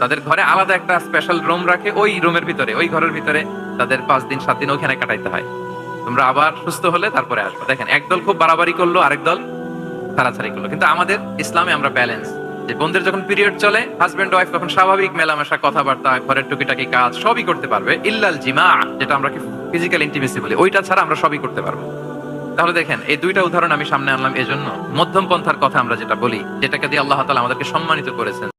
তাদের ঘরে আলাদা একটা স্পেশাল রুম রাখে ওই রুমের ভিতরে, ওই ঘরের ভিতরে তাদের পাঁচ দিন, সাত দিন ওখানে কাটাইতে হয়। তোমরা আবার সুস্থ হলে তারপরে আসবে। দেখেন, একদল খুব বাড়াবাড়ি করল, আরেক দল ছাড়াছাড়ি করল। কিন্তু আমাদের ইসলামে আমরা ব্যালেন্স যে বন্ধুদের যখন পিরিয়ড চলে হাজবেন্ড ওয়াইফ তখন স্বাভাবিক মেলামেশা, কথাবার্তা, ঘরের টুকিটাকি কাজ, সবই করতে পারবে। ইল্লাল জিমা, যেটা আমরা ফিজিক্যাল ইন্টিমেসি বলি, ওইটা ছাড়া আমরা সবই করতে পারব। তাহলে দেখেন, এই দুইটা উদাহরণ আমি সামনে আনলাম, এজন্য মধ্যম পন্থার কথা আমরা যেটা বলি, যেটাকে দিয়ে আল্লাহ তালা আমাদেরকে সম্মানিত করেছেন।